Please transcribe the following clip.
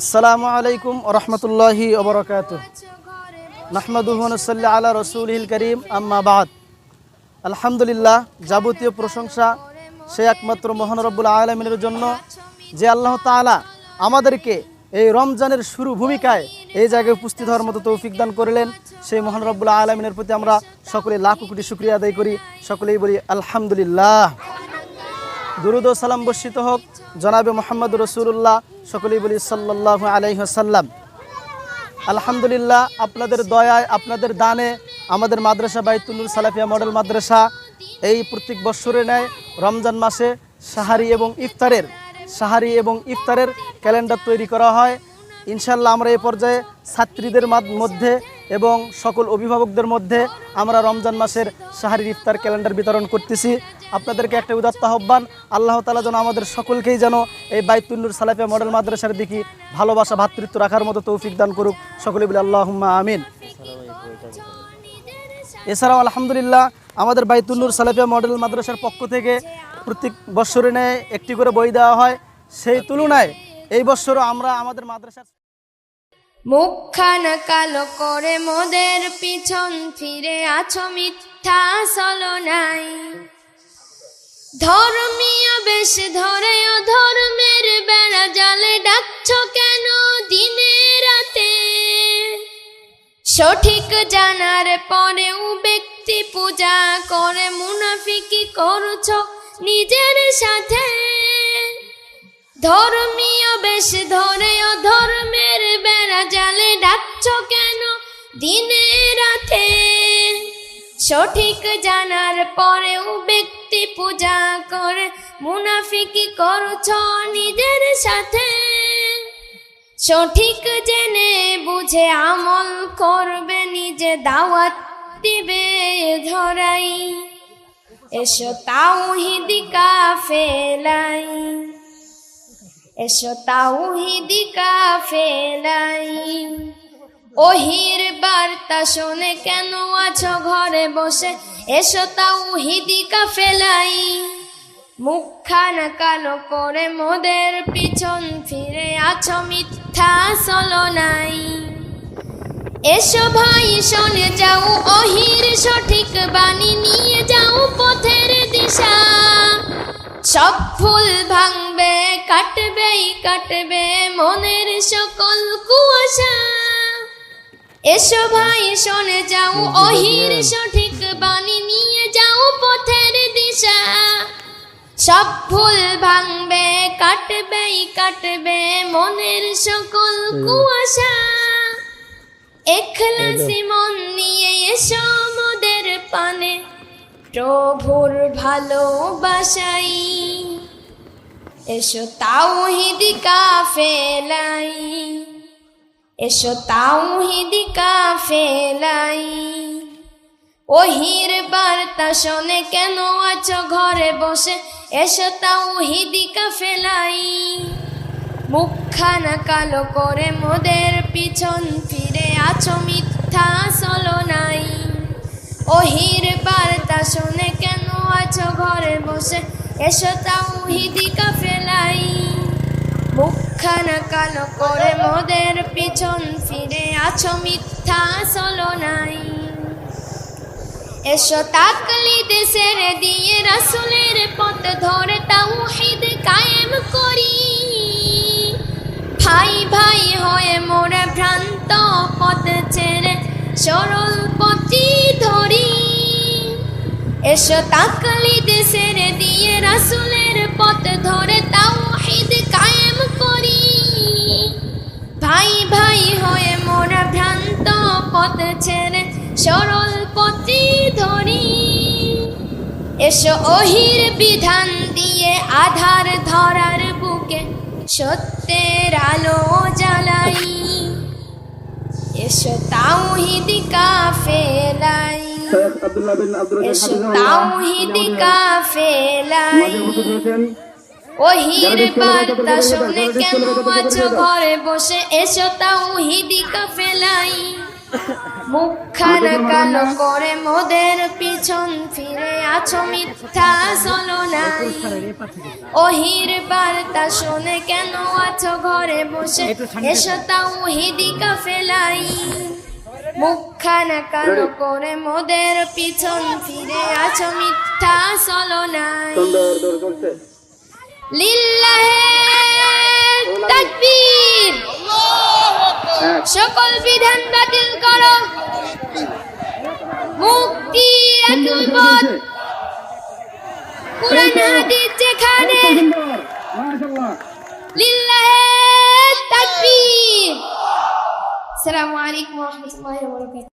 আসসালামু আলাইকুম রহমতুল্লাহি ওবরকাত নাহমাদুহনসল্লা আলা রসুলহিল করিম, আম্মা বাদ। আলহামদুলিল্লাহ, যাবতীয় প্রশংসা সে একমাত্র মহান রব্বুল আলমিনের জন্য যে আল্লাহ তাআলা আমাদেরকে এই রমজানের শুরু ভূমিকায় এই জায়গায় উপস্থিত হওয়ার মতো তৌফিক দান করলেন। সেই মহান রব্বুল আলমিনের প্রতি আমরা সকলে লাখ কোটি শুক্রিয়া আদায় করি। সকলেই বলি আলহামদুলিল্লাহ। দুরুদ সালাম বর্ষিত হোক। জনাবে মোহাম্মদ রসুল্লাহ সকলেই বলি সাল্লাহ আলাইসাল্লাম আলহামদুলিল্লাহ, আপনাদের দয়ায়, আপনাদের দানে আমাদের মাদ্রাসা বাইতুল্লুর সালাফিয়া মডেল মাদ্রাসা এই প্রত্যেক বৎসরে নেয় রমজান মাসে সাহারি এবং ইফতারের সাহারি এবং ইফতারের ক্যালেন্ডার তৈরি করা হয়। ইনশাল্লাহ আমরা এই পর্যায়ে ছাত্রীদের মধ্যে এবং সকল অভিভাবকদের মধ্যে আমরা রমজান মাসের সাহারির ইফতার ক্যালেন্ডার বিতরণ করতেছি। আপনাদেরকে একটা উদাত্ত আহ্বান, আল্লাহ তালা যেন আমাদের সকলকেই যেন এই বাইতুল্নুর সালাফিয়া মডেল মাদ্রাসার দিকে ভালোবাসা, ভাতৃত্ব রাখার মতো তৌফিক দান করুক। সকলে বলে আল্লাহ আমিন। এছাড়াও আলহামদুলিল্লাহ আমাদের বাইতুল্নুর সালাফিয়া মডেল মাদ্রাসার পক্ষ থেকে প্রত্যেক বৎসরে নেয় একটি করে বই দেওয়া হয়। সেই তুলনায় এই বৎসরও আমরা আমাদের মাদ্রাসার মুখখানা কালো করে মোদের পিছন ফিরে আছো মিথ্যা নাই। ধর্মীয় বেশ ধরে ও ধর্মের বেড়া জালে ডাকছ কেন দিনে রাতে? সঠিক জানার পরেও ব্যক্তি পূজা করে মুনাফিকি করছ নিজের সাথে। ধর্মীয় বেশ ধরে ও দিনে রাতে সঠিক জানার পরে পরেও ব্যক্তি পূজা করে। মুনাফিকি করছ নিজের সাথে। সঠিক জেনে বুঝে আমল করবে, নিজে দাওয়াত দিবে, ধরাই। এসো তাওহিদি কাফেলাই। এসো তাওহিদি কাফেলাই। ওহির বার্তা শোনে, কেন আছো ঘরে বসে? এসো তাওহিদি কাফেলাই। মুখখানা কালো করে মোদের পিছন ফিরে আছো মিথ্যা নাই। এসো ভাই, শোনে যাও অহির সঠিক বাণী নিয়ে যাও পথের দিশা। সব ফুল ভাঙবে, কাটবেই কাটবে মনের সকল কুয়াশা। এসো ভাই শোনে যাও অহির সঠিক বাণী নিয়ে যাও পথের দিশা। সব ফুল ভাঙবে কাটবেই কাটবে মনের সকল কুয়াশা। এখলাসি মন নিয়ে এসো মোদের পানে প্রভুর ভালোবাসাই। এসো তাওহিদি কাফেলাই এসো তাওহিদি কাফেলাই। ওহির বার্তা শোনে, কেন আছো ঘরে বসে? এসো তাওহিদি কাফেলাই। মুখখানা কালো করে মোদের পিছন ফিরে আছো, মিথ্যা নাই। ওহির বার্তা শুনে, কেন আছো ঘরে বসে? এসো তাওহিদি কাফেলাই। মুখখানা কালো করে মোদের পিছন ফিরে আছো মিথ্যা নাই। এসো তাকলিদ সেরে দিয়ে রাসুলের পথ ধরে তাওহিদ কায়েম করি। ভাই ভাই হয়ে মোরে ভ্রান্ত পথ ছেড়ে সরল পথি ধরি। এসো তাকলিদ সেরে দিয়ে রাসুলের পথ ধরে তাওহিদ কায়েম পথ সরল পথি ধরি। এসো অহির বিধান দিয়ে আধার ধরার বুকে সত্যের আলো জ্বালাই। এসো তাওহিদি কাফেলাই এসো তাওহিদি কাফেলাই ওহির বার্তা শুনে কেন আছো ঘরে বসে? এসো তাওহিদি কাফেলাই মুখখানা কালো করে মোদের পিছন ফিরে আছো মিথ্যা চলো নাই। ওহির বার্তা শুনে কেন আছো ঘরে বসে? এসো তাও হিদিকা ফেলাই মুখখানা কালো করে মোদের পিছন ফিরে আছো মিথ্যা চলো নাই। লিল্লাহে তাকবীর। সকল বিধান বাতিল করো। মুক্তি একই পথ কোরআন হাদিস যেখানে লিল্লাহে তাকবীর। আসসালামু আলাইকুম ওয়া রাহমাতুল্লাহি ওয়া বারাকাতুহু।